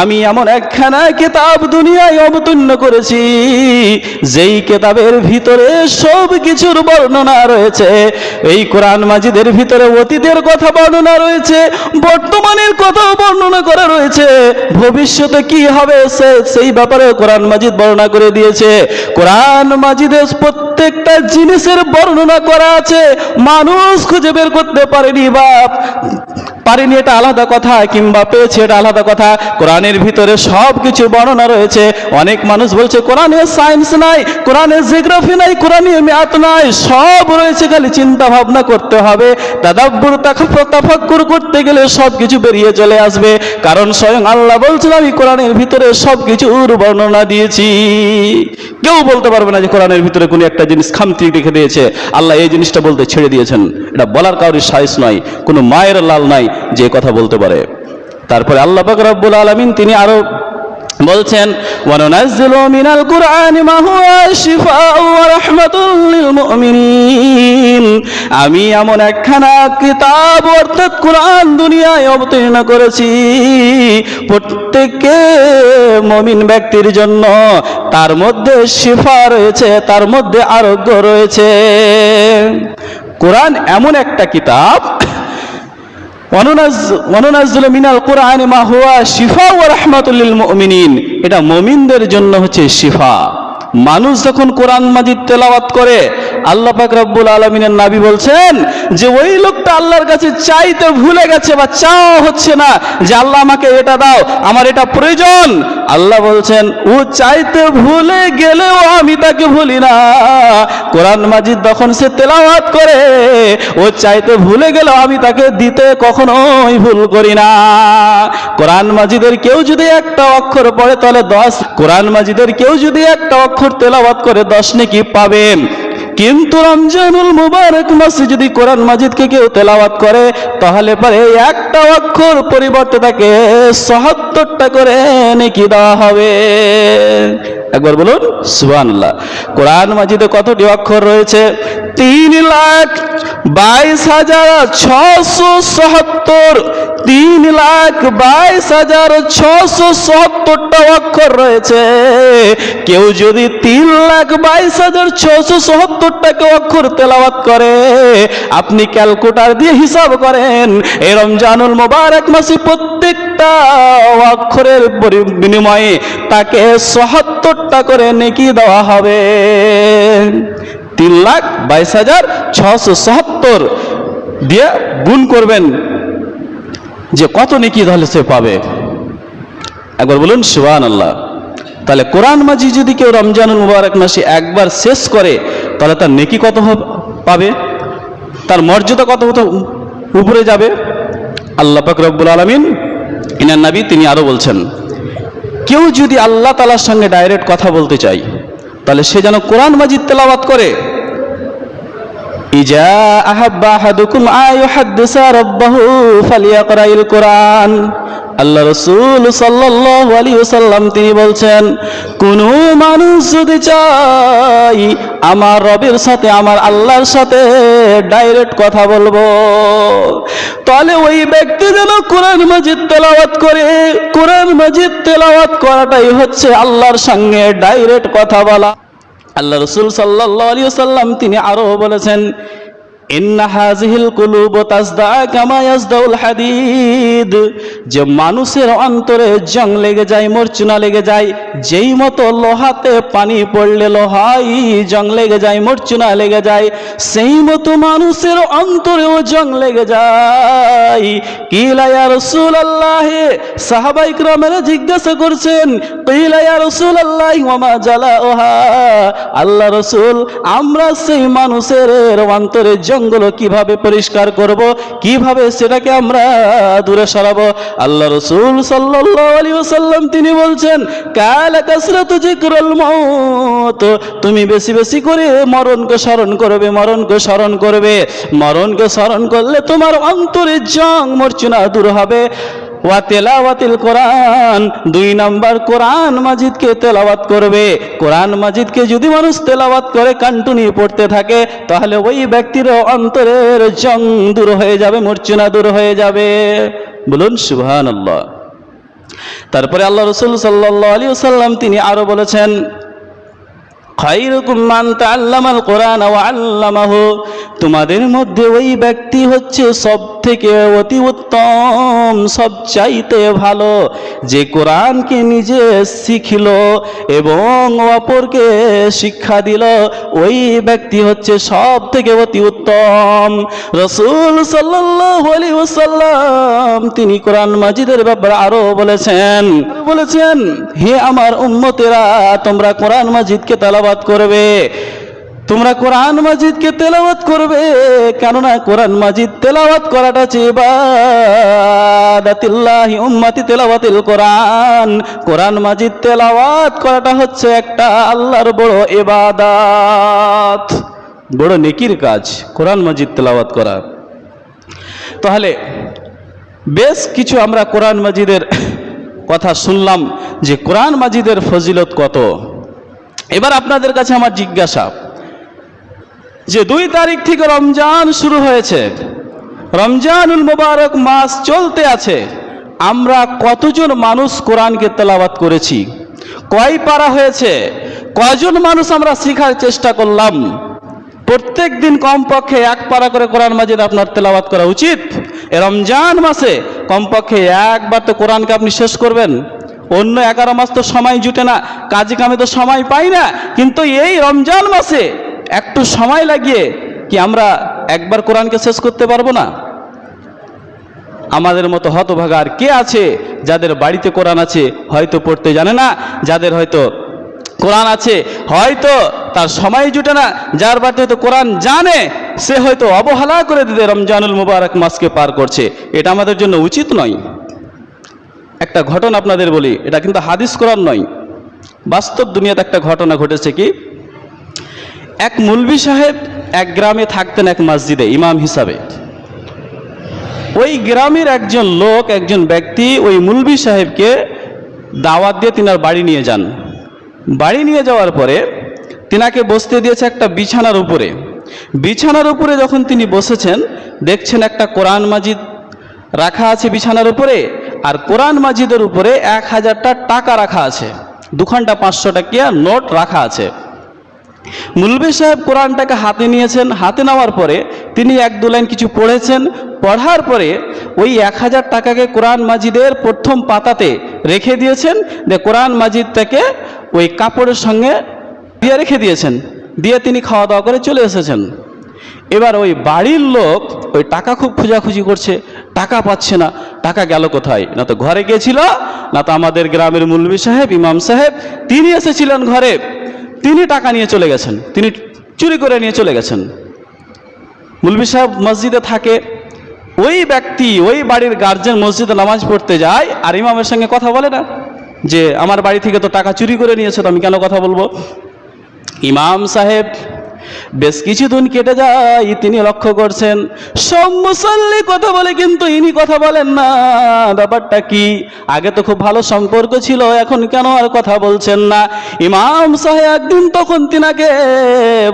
আমি এমন একখানা কিতাব দুনিয়ায় অবতীর্ণ করেছি, যেই কিতাবের ভিতরে সব কিছুর বর্ণনা রয়েছে। এই কোরআন মাজিদের ভিতরে অতীতের কথা বর্ণনা রয়েছে, বর্তমানের কথা বর্ণনা করা রয়েছে। ভবিষ্যতে কি হবে সেই ব্যাপারে কোরআন মাজিদ বর্ণনা করে দিয়েছে। কোরআন মাজিদের প্রত্যেকটা জিনিসের বর্ণনা করা আছে। মানুষ খুঁজে বের করতে পারেনি বা পারেনি এটা আলাদা কথা কিংবা পেয়েছে এটা আলাদা কথা। কোরআনের ভিতরে সব কিছু বর্ণনা রয়েছে। অনেক মানুষ বলছে, কোরআনে সায়েন্স নাই, কোরআনে জিওগ্রাফি নাই, কোরআনে ম্যাথ নাই, সব রয়েছে, খালি চিন্তা ভাবনা করতে হবে। তাদাব্বুর তাফাক্কুর করতে গেলে সব কিছু বেরিয়ে চলে আসবে। কারণ স্বয়ং আল্লাহ বলছেন, আমি কোরআনের ভিতরে সব কিছুর বর্ণনা দিয়েছি। কেউ বলতে পারবে না যে কোরআনের ভিতরে কোনো একটা জিনিস খামতি রেখে দিয়েছে। আল্লাহ এই জিনিসটা বলতে ছেড়ে দিয়েছেন। এটা বলার কাউরির সাইজ নয়, কোনো মায়ের লাল নাই যে কথা বলতে পারে। তারপরে আল্লাহ পাক রব্বুল আলমিন তিনি আরও বলছেন, ওয়ানুনাজ্জিলু মিনাল কুরআনি মা হুয়া শিফাউ ওয়া রাহমাতুল লিল মুমিনিন। আমি এমন একখানা কিতাব অর্থাৎ কোরআন দুনিয়ায় অবতীর্ণ করেছি। প্রত্যেককে মমিন ব্যক্তির জন্য তার মধ্যে শিফা রয়েছে, তার মধ্যে আরোগ্য রয়েছে। কোরআন এমন একটা কিতাব অনুনাজ্জুল মিনাল কোরআন মা হুয়া শিফা ও রাহমাতুল মুমিনিন। এটা মমিনদের জন্য হচ্ছে শিফা। মানুষ যখন কোরআন মাজিদ তেলাওয়াত করে, আল্লাহ পাক রব্বুল আলমিনের নাবি বলছেন যে, ওই লোকটা আল্লাহর কাছে চাইতে ভুলে গেছে বা চাওয়া হচ্ছে না যে, আল্লাহ আমাকে এটা দাও, আমার এটা প্রয়োজন। আল্লাহ বলছেন, ও চাইতে ভুলে গেলেও আমি তাকে ভুলি না। কোরআন মাজিদ যখন সে তেলাওয়াত করে, ও চাইতে ভুলে গেলেও আমি তাকে দিতে কখনোই ভুল করি না। কোরআন মাজিদের কেউ যদি একটা অক্ষর পড়ে, তাহলে দশ। কোরআন মাজিদের কেউ যদি একটা অক্ষর তেলাওয়াত করে, দশ নাকি পাবেন। কিন্তু রমজানুল মুবারক মাসে যদি কোরআন মাজিদকে কেউ তেলাওয়াত করে, তাহলে পরে একটা অক্ষর পরিবর্তে তাকে সহাত্তরটা করে নেকি দেওয়া হবে। একবার বলুন, সুবহানাল্লাহ। কোরআন মাজিদে কতটি অক্ষর রয়েছে? তিন লাখ বাইশ হাজার ছশো সত্তর তিন লাখ বাইশ হাজার ছশো সত্তরটা অক্ষর রয়েছে। কেউ যদি তিন লাখ বাইশ হাজার ছশো সত্তরটাকে অক্ষর তেলাওয়াত করে, আপনি ক্যালকুলেটার দিয়ে হিসাব করেন এই রমজানুল মোবারক মাসে প্রত্যেকটা অক্ষরের বিনিময়ে তাকে সহাত্তরটা করে নেকি দেওয়া হবে। তিন লাখ বাইশ হাজার ছশো সত্তর দিয়ে গুণ করবেন। যে কত নেকি তাহলে সে পাবে? একবার বলুন সুবান আল্লাহ তাহলে কোরআন মাঝি যদি কেউ রমজানুল মুবারক মাসে একবার শেষ করে, তাহলে তার নেকি কত পাবে? তার মর্যাদা কত কত উপরে যাবে? আল্লাহ পাক রব্বুল আলমিন ইনার নবী তিনি আরও বলছেন, কেউ যদি আল্লাহ তালার সঙ্গে ডাইরেক্ট কথা বলতে চায়, তাহলে সে যেন কোরআন মাজিদ তেলাওয়াত করে ইজা কোরআন। রসুল তিনি বলছেন, কোন মানুষ যদি চাই আমার রবের সাথে, আমার আল্লাহর সাথে ডাইরেক্ট কথা বলব, তাহলে ওই ব্যক্তি যেন কোরআন মজিদ তেলাওয়াত করে, কোরআন মজিদ তেলাওয়াত করাটাই হচ্ছে আল্লাহর সঙ্গে ডাইরেক্ট কথা বলা। আল্লাহ রসুল সাল্লাহ আলী সাল্লাম তিনি আরও বলেছেন যে মানুষের অন্তরে জং লেগে যায় মরচুনা লেগে যায়, যেই মতো লোহাতে পানি পড়লে লোহাই জং লেগে যায় মরচুনা লেগে যায়, সেই মতো মানুষের অন্তরেও জং লেগে যায়। রসুল আল্লাহ সাহাবাইক রামেরা জিজ্ঞাসা করছেন রসুল আল্লাহ মামা জালা ওহা আল্লাহ রসুল, আমরা সেই মানুষের অন্তরে জং জঙ্গল কীভাবে পরিষ্কার করব, কীভাবে সেটাকে আমরা দূরে সরাবো? আল্লাহ রসুল সাল্লাম তিনি বলছেন, কাল কাসরাতু তুমি বেশি বেশি করে মরণকে স্মরণ করবে, মরণকে স্মরণ করবে। মরণকে স্মরণ করলে তোমার অন্তরের জং মর্চনা দূর হবে। দুই মাজিদকে তেলাওয়াত করবে। মাজিদকে যদি মানুষ তেলাওয়াত করে পড়তে থাকে, তাহলে ওই ব্যক্তির অন্তরের জং দূর হয়ে যাবে, মূর্ছনা দূর হয়ে যাবে। বলুন, সুবহানাল্লাহ। তারপরে আল্লাহ রসুল সাল্লাহ আলী সাল্লাম তিনি আরও বলেছেন কোরআন তোমাদের মধ্যে ওই ব্যক্তি হচ্ছে সব থেকে অতি উত্তম সব চাইতে ভালো। যে কোরআনকে নিজে শিখিল এবং অপরকে শিক্ষা দিল, ওই ব্যক্তি হচ্ছে সব থেকে অতি উত্তম। রসুল সাল্লাল্লাহু আলাইহি ওয়াসাল্লাম তিনি কোরআন মাজিদের ব্যাপারে আরও বলেছেন। বলেছেন, হে আমার উম্মতেরা, তোমরা কোরআন মাজিদকে তেলাওয়াত করবে। তোমরা কোরআন মাজিদকে তেলাওয়াত করবে, কেননা কোরআন মাজিদ তেলাওয়াত করাটা হচ্ছে ইবাদাতিল্লাহি উম্মতি তেলাওয়াতিল কোরআন। কোরআন মাজিদ তেলাওয়াত করাটা হচ্ছে একটা আল্লাহর বড় ইবাদাত, বড় নেকির কাজ, কোরআন মাজিদ তেলাওয়াত করা। তাহলে বেশ কিছু আমরা কোরআন মাজিদের কথা শুনলাম যে কোরআন মাজিদের ফজিলত কত? এবার আপনাদের কাছে আমার জিজ্ঞাসা, যে দুই তারিখ থেকে রমজান শুরু হয়েছে, রমজানুল মোবারক মাস চলতে আছে, আমরা কতজন মানুষ কোরআনকে তেলাওয়াত করেছি? কয় পারা হয়েছে? কয়জন মানুষ আমরা শেখার চেষ্টা করলাম? প্রত্যেক দিন কমপক্ষে এক পারা করে কোরআন মাজিদ আপনার তেলাওয়াত করা উচিত। রমজান মাসে কমপক্ষে একবার তো কোরআনকে আপনি শেষ করবেন। অন্য এগারো মাস তো সময় জুটে না, কাজে কামে তো সময় পাই না, কিন্তু এই রমজান মাসে একটু সময় লাগিয়ে কি আমরা একবার কোরআনকে শেষ করতে পারব না? আমাদের মতো হতভাগা আর কে আছে যাদের বাড়িতে কোরআন আছে হয়তো পড়তে জানে না, যাদের হয়তো কোরআন আছে হয়তো তার সময় জুটে না, যার বাড়িতে হয়তো কোরআন জানে, সে হয়তো অবহেলা করে দিতে রমজানুল মুবারক মাসকে পার করছে। এটা আমাদের জন্য উচিত নয়। একটা ঘটনা আপনাদের বলি, এটা কিন্তু হাদিস কোরআন নয়। বাস্তব দুনিয়াতে একটা ঘটনা ঘটেছে কি? এক মুলবি সাহেব এক গ্রামে থাকতেন এক মসজিদে, ইমাম হিসাবে। ওই গ্রামের একজন লোক, একজন ব্যক্তি ওই মুলবি সাহেবকে দাওয়াত দিয়ে তিনার বাড়ি নিয়ে যান। বাড়ি নিয়ে যাওয়ার পরে তিনাকে বসতে দিয়েছে একটা বিছানার উপরে। বিছানার উপরে যখন তিনি বসেছেন, দেখছেন একটা কোরআন মাজিদ রাখা আছে বিছানার উপরে। আর কোরআন মাজিদের উপরে এক হাজারটা টাকা রাখা আছে। দুখানটা পাঁচশো টাকিয়া নোট রাখা আছে। মুলবি সাহেব কোরআনটাকে হাতে নিয়েছেন। হাতে নেওয়ার পরে তিনি এক দু লাইন কিছু পড়েছেন। পড়ার পরে ওই এক হাজার টাকাকে কোরআন মাজিদের প্রথম পাতাতে রেখে দিয়েছেন। যে কোরআন মাজিদটাকে ওই কাপড়ের সঙ্গে দিয়ে রেখে দিয়েছেন। দিয়ে তিনি খাওয়া দাওয়া করে চলে এসেছেন। এবার ওই বাড়ির লোক ওই টাকা খুব খোঁজাখুঁজি করছে। টাকা পাচ্ছে না, টাকা গেল কোথায়? না তো ঘরে গিয়েছিল, না তো আমাদের গ্রামের মুলবি সাহেব, ইমাম সাহেব, তিনি এসেছিলেন ঘরে। তিনি টাকা নিয়ে চলে গেছেন, তিনি চুরি করে নিয়ে চলে গেছেন। মুলবি সাহেব মসজিদে থাকে, ওই ব্যক্তি, ওই বাড়ির গার্জেন মসজিদে নামাজ পড়তে যায় আর ইমামের সঙ্গে কথা বলে না, যে আমার বাড়ি থেকে তো টাকা চুরি করে নিয়েছে, তো আমি কেন কথা বলব? ইমাম সাহেব বেশ কিছুদিন কেটে যায়, তিনি লক্ষ্য করছেন মুসল্লি কথা বলে কিন্তু ইনি কথা বলেন না। ব্যাপারটা কি? আগে তো খুব ভালো সম্পর্ক ছিল, এখন কেন আর কথা বলছেন না? ইমাম সাহেব একদিন তখন তিনাকে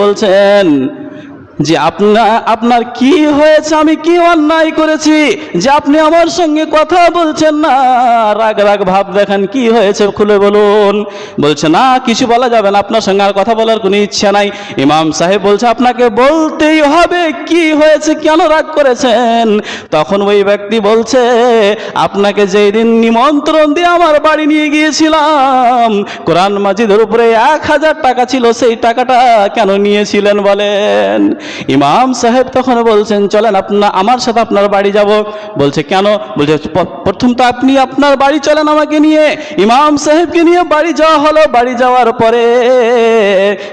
বলছেন যে আপনার আপনার কি হয়েছে? আমি কি অন্যায় করেছি? যে আপনি আমার সঙ্গে কথা বলছেন না? রাগ রাগ, ভাব দেখেন, কি হয়েছে? খুলে বলুন। বলছে, না, কিছু বলা যাবে না। আপনার সঙ্গে আর কথা বলার কোনো ইচ্ছা নাই। ইমাম সাহেব বলছে, আপনাকে বলতেই হবে কি হয়েছে, কেন রাগ করেছেন? তখন ওই ব্যক্তি বলছে, আপনাকে যেই দিন নিমন্ত্রণ দিয়ে আমার বাড়ি নিয়ে গিয়েছিলাম, কোরআন মাজিদের উপরে এক হাজার টাকা ছিল, সেই টাকাটা কেন নিয়েছিলেন বলেন? ইমাম সাহেব তখন বলছেন, চলেন আপনার আমার সাথে আপনার বাড়ি যাব। বলছে, কেন? বলছে প্রথম তো আপনি আপনার বাড়ি চলেন আমাকে নিয়ে। ইমাম সাহেবকে নিয়ে বাড়ি যাওয়া হলো। বাড়ি যাওয়ার পরে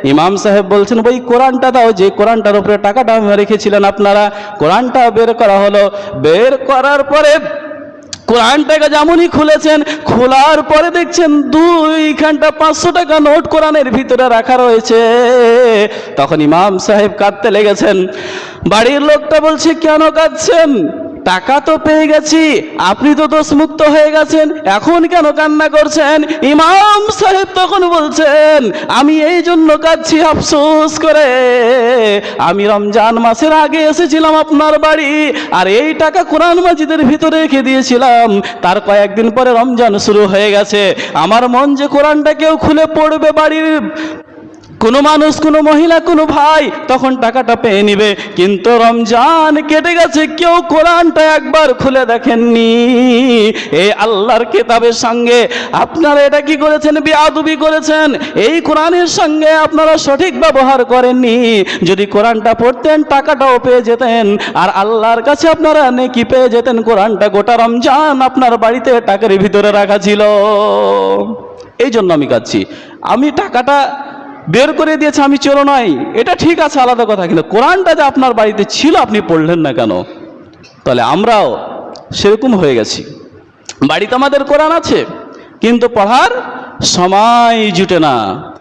ইমাম সাহেব বলছেন, ওই কোরআনটা দাও, যে কোরআনটার উপরে টাকাটা আমি রেখেছিলেন আপনারা। কোরআনটা বের করা হলো। বের করার পরে কোরআনটাকে যেমনই খুলেছেন, খোলার পরে দেখছেন দুইখানটা পাঁচশো টাকা নোট কোরআনের ভিতরে রাখা রয়েছে। তখন ইমাম সাহেব কাঁদতে লেগেছেন। বাড়ির লোকটা বলছে, কেন কাঁদছেন? টাকা তো পেয়ে গেছি, আপনি তো দোষমুক্ত হয়ে গেছেন, এখন কেন কান্না করছেন? ইমাম সাহেব তখন বলছেন, আমি এই জন্য কাঁদছি আফসোস করে। আমি রমজান মাসের আগে এসেছিলাম আপনার বাড়ি, আর এই টাকা কোরআন মাজিদের ভিতরে রেখে দিয়েছিলাম। তার কয়েকদিন পরে রমজান শুরু হয়ে গেছে। আমার মন যে কোরআনটা কেউ খুলে পড়বে বাড়ির কোনো মানুষ, কোনো মহিলা, কোনো ভাই তখন টাকাটা পেয়ে নিবে। কিন্তু রমজান কেটে গেছে, কেউ কোরআনটা একবার খুলে দেখেননি। এই আল্লাহর কেতাবের সঙ্গে আপনারা এটা কি করেছেন? বিয়াদুবি করেছেন? এই কোরআনের সঙ্গে আপনারা সঠিক ব্যবহার করেননি। যদি কোরআনটা পড়তেন, টাকাটাও পেয়ে যেতেন। আর আল্লাহর কাছে আপনারা নেকি পেয়ে যেতেন, কোরআনটা গোটা রমজান আপনার বাড়িতে টাকার ভিতরে রাখা ছিল। এই জন্য আমি কাচ্ছি আমি টাকাটা বের করে দিয়েছে, আমি চোর নয় এটা ঠিক আছে, আলাদা কথা, কিন্তু কোরআনটা যে আপনার বাড়িতে ছিল, আপনি পড়লেন না কেন? তাহলে আমরাও সেরকম হয়ে গেছি। বাড়িতে আমাদের কোরআন আছে, কিন্তু পড়ার সময় জুটে না।